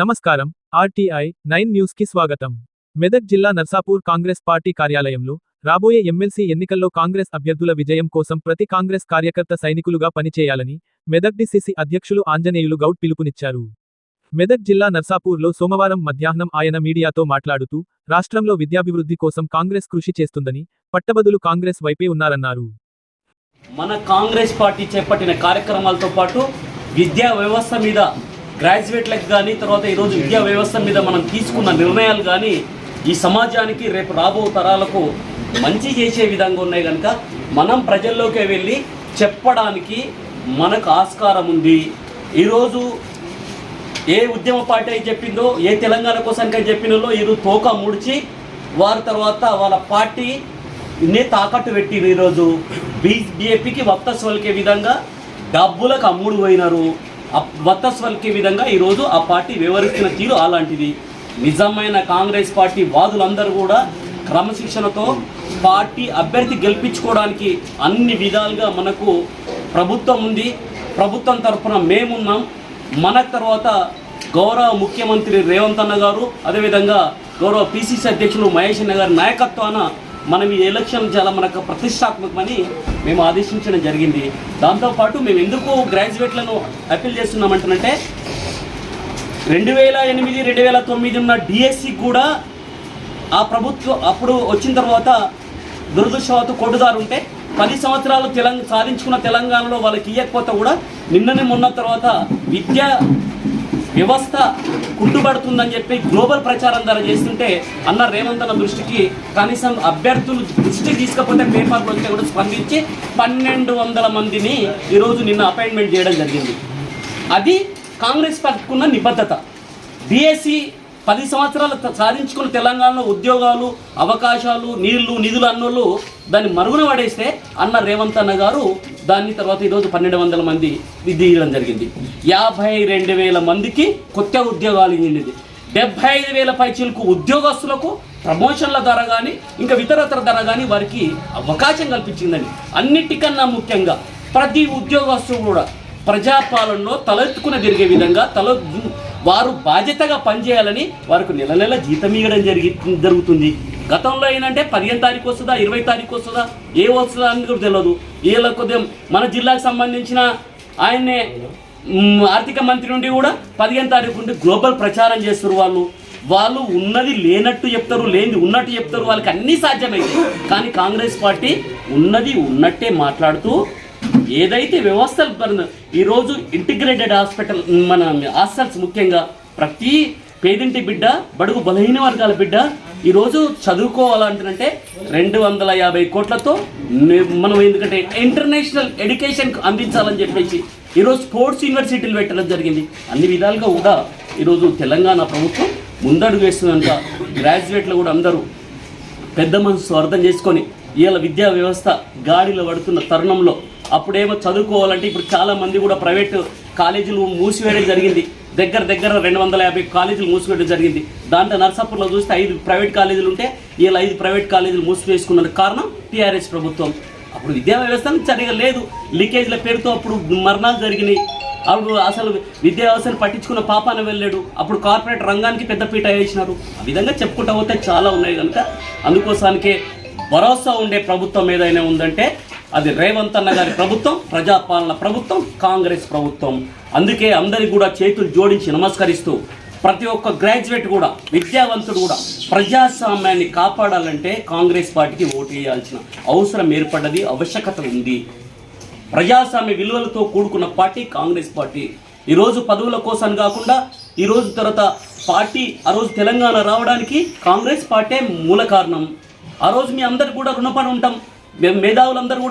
నమస్కారం. RTI nine న్యూస్కి స్వాగతం. మెదక్ జిల్లా నర్సాపూర్ కాంగ్రెస్ పార్టీ కార్యాలయంలో రాబోయే ఎమ్మెల్సీ ఎన్నికల్లో కాంగ్రెస్ అభ్యర్థుల విజయం కోసం ప్రతి కాంగ్రెస్ కార్యకర్త సైనికులుగా పనిచేయాలని మెదక్ డిసిసి అధ్యక్షులు ఆంజనేయులు గౌడ్ పిలుపునిచ్చారు. మెదక్ జిల్లా నర్సాపూర్లో సోమవారం మధ్యాహ్నం ఆయన మీడియాతో మాట్లాడుతూ రాష్ట్రంలో విద్యాభివృద్ధి కోసం కాంగ్రెస్ కృషి చేస్తుందని పట్టబదులు కాంగ్రెస్ వైపే ఉన్నారన్నారు. మన కాంగ్రెస్ పార్టీ చేపట్టిన కార్యక్రమాలతో పాటు విద్యా వ్యవస్థ మీద గ్రాడ్యుయేట్లకు కానీ తర్వాత ఈరోజు విద్యా వ్యవస్థ మీద మనం తీసుకున్న నిర్ణయాలు కానీ ఈ సమాజానికి రేపు రాబో తరాలకు మంచి చేసే విధంగా ఉన్నాయి కనుక మనం ప్రజల్లోకి వెళ్ళి చెప్పడానికి మనకు ఆస్కారం ఉంది. ఈరోజు ఏ ఉద్యమ పార్టీ అయితే చెప్పిందో ఏ తెలంగాణ కోసం అయితే చెప్పినలో ఈరోజు తోక ముడిచి వారి తర్వాత వాళ్ళ పార్టీ నే తాకట్టు పెట్టిరు ఈరోజు. బీజేపీకి వక్త సోలికే విధంగా డబ్బులకు అమ్ముడు పోయినారు. వత్తస్ వలికే విధంగా ఈరోజు ఆ పార్టీ వివరిస్తున్న తీరు అలాంటిది. నిజమైన కాంగ్రెస్ పార్టీ వాదులందరూ కూడా క్రమశిక్షణతో పార్టీ అభ్యర్థి గెలిపించుకోవడానికి అన్ని విధాలుగా మనకు ప్రభుత్వం ఉంది. ప్రభుత్వం తరఫున మేమున్నాం. మన తర్వాత గౌరవ ముఖ్యమంత్రి రేవంత్ అన్న గారు అదేవిధంగా గౌరవ పిసిసి అధ్యక్షులు మహేష్ అన్న గారి నాయకత్వాన మనం ఈ ఎలక్షన్ చాలా మనకు ప్రతిష్టాత్మకమని మేము ఆదేశించడం జరిగింది. దాంతోపాటు మేము ఎందుకు గ్రాడ్యుయేట్లను అప్పీల్ చేస్తున్నామంటే రెండు వేల ఎనిమిది రెండు వేల తొమ్మిది ఉన్న డిఎస్సి కూడా ఆ ప్రభుత్వం అప్పుడు వచ్చిన తర్వాత దురదృష్టవత్తు కొట్టుదారు ఉంటే పది సంవత్సరాలు తెలంగాణ సాధించుకున్న తెలంగాణలో వాళ్ళకి ఇవ్వకపోతే కూడా నిన్ననే మొన్న తర్వాత విద్యా వ్యవస్థ కుంటుపడుతుందని చెప్పి గ్లోబల్ ప్రచారం ధర చేస్తుంటే అన్న రేవంత్ అన్న దృష్టికి కనీసం అభ్యర్థులు దృష్టికి తీసుకపోతే పేపర్లు వస్తే కూడా స్పందించి పన్నెండు వందల మందిని ఈరోజు నిన్న అపాయింట్మెంట్ చేయడం జరిగింది. అది కాంగ్రెస్ పట్టుకున్న నిబద్ధత. బీఎస్సీ పది సంవత్సరాలు సాధించుకున్న తెలంగాణలో ఉద్యోగాలు అవకాశాలు నీళ్ళు నిధులు అన్నోళ్ళు దాన్ని మరుగున పడేస్తే అన్న రేవంత్ అన్న గారు దాన్ని తర్వాత ఈరోజు పన్నెండు వందల మంది విద్య జరిగింది. యాభై రెండు వేల మందికి కొత్త ఉద్యోగాలు ఇచ్చింది డెబ్బై ఐదు వేల పైచీలకు ఉద్యోగస్తులకు ప్రమోషన్ల ధర కానీ ఇంకా ఇతరతర ధర కానీ వారికి అవకాశం కల్పించిందని అన్నిటికన్నా ముఖ్యంగా ప్రతి ఉద్యోగస్తుడు కూడా ప్రజాపాలనలో తలెత్తుకుని తిరిగే విధంగా తల వారు బాధ్యతగా పనిచేయాలని వారికి నెల నెల జీతం ఇవ్వడం జరిగి జరుగుతుంది. గతంలో ఏంటంటే పదిహేను తారీఖు వస్తుందా ఇరవై తారీఖు వస్తుందా? ఏ వస్తుందా అని కూడా తెలియదు. వీళ్ళ కొద్దిగా మన జిల్లాకు సంబంధించిన ఆయన్నే ఆర్థిక మంత్రి నుండి కూడా పదిహేను తారీఖు నుండి గ్లోబల్ ప్రచారం చేస్తారు వాళ్ళు. వాళ్ళు ఉన్నది లేనట్టు చెప్తారు లేనిది ఉన్నట్టు చెప్తారు వాళ్ళకి అన్నీ సాధ్యమైంది. కానీ కాంగ్రెస్ పార్టీ ఉన్నది ఉన్నట్టే మాట్లాడుతూ ఏదైతే వ్యవస్థలు ఈరోజు ఇంటిగ్రేటెడ్ హాస్పిటల్ మన హాస్టల్స్ ముఖ్యంగా ప్రతి పేదింటి బిడ్డ బడుగు బలహీన వర్గాల బిడ్డ ఈరోజు చదువుకోవాలంటే రెండు వందల యాభై కోట్లతో మనం ఎందుకంటే ఇంటర్నేషనల్ ఎడ్యుకేషన్ అందించాలని చెప్పేసి ఈరోజు స్పోర్ట్స్ యూనివర్సిటీలు పెట్టడం జరిగింది. అన్ని విధాలుగా కూడా ఈరోజు తెలంగాణ ప్రభుత్వం ముందడుగు వేస్తున్నంత గ్రాడ్యుయేట్లు కూడా అందరూ పెద్ద మనసు అర్థం చేసుకొని ఇవాళ విద్యా వ్యవస్థ గాడిలో పడుతున్న తరుణంలో అప్పుడేమో చదువుకోవాలంటే ఇప్పుడు చాలామంది కూడా ప్రైవేట్ కాలేజీలు మూసివేయడం జరిగింది. దగ్గర దగ్గర రెండు వందల యాభై కాలేజీలు మూసివేయడం జరిగింది. దాంట్లో నర్సాపూర్లో చూస్తే ఐదు ప్రైవేట్ కాలేజీలు ఉంటే వీళ్ళు ఐదు ప్రైవేట్ కాలేజీలు మూసివేసుకున్న కారణం టీఆర్ఎస్ ప్రభుత్వం. అప్పుడు విద్యా వ్యవస్థ సరిగా లేదు. లీకేజ్ల పేరుతో అప్పుడు మరణాలు జరిగినాయి. అప్పుడు అసలు విద్యా వ్యవస్థను పట్టించుకున్న పాపాన వెళ్ళాడు. అప్పుడు కార్పొరేట్ రంగానికి పెద్దపీట వేసినారు. ఆ విధంగా చెప్పుకుంటా పోతే చాలా ఉన్నాయి కనుక. అందుకోసానికే భరోసా ఉండే ప్రభుత్వం ఏదైనా ఉందంటే అది రేవంత్ అన్న గారి ప్రభుత్వం ప్రజాపాలన ప్రభుత్వం కాంగ్రెస్ ప్రభుత్వం. అందుకే అందరికి కూడా చేతులు జోడించి నమస్కరిస్తూ ప్రతి ఒక్క గ్రాడ్యుయేట్ కూడా విద్యావంతుడు కూడా ప్రజాస్వామ్యాన్ని కాపాడాలంటే కాంగ్రెస్ పార్టీకి ఓటు వేయాల్సిన అవసరం ఏర్పడ్డది ఆవశ్యకత ఉంది. ప్రజాస్వామ్య విలువలతో కూడుకున్న పార్టీ కాంగ్రెస్ పార్టీ. ఈరోజు పదవుల కోసం కాకుండా ఈరోజు తర్వాత పార్టీ ఆ రోజు తెలంగాణ రావడానికి కాంగ్రెస్ పార్టీ మూల కారణం. ఆ రోజు మీ అందరు కూడా రుణపడి ఉంటాం. మేము మేధావులందరూ కూడా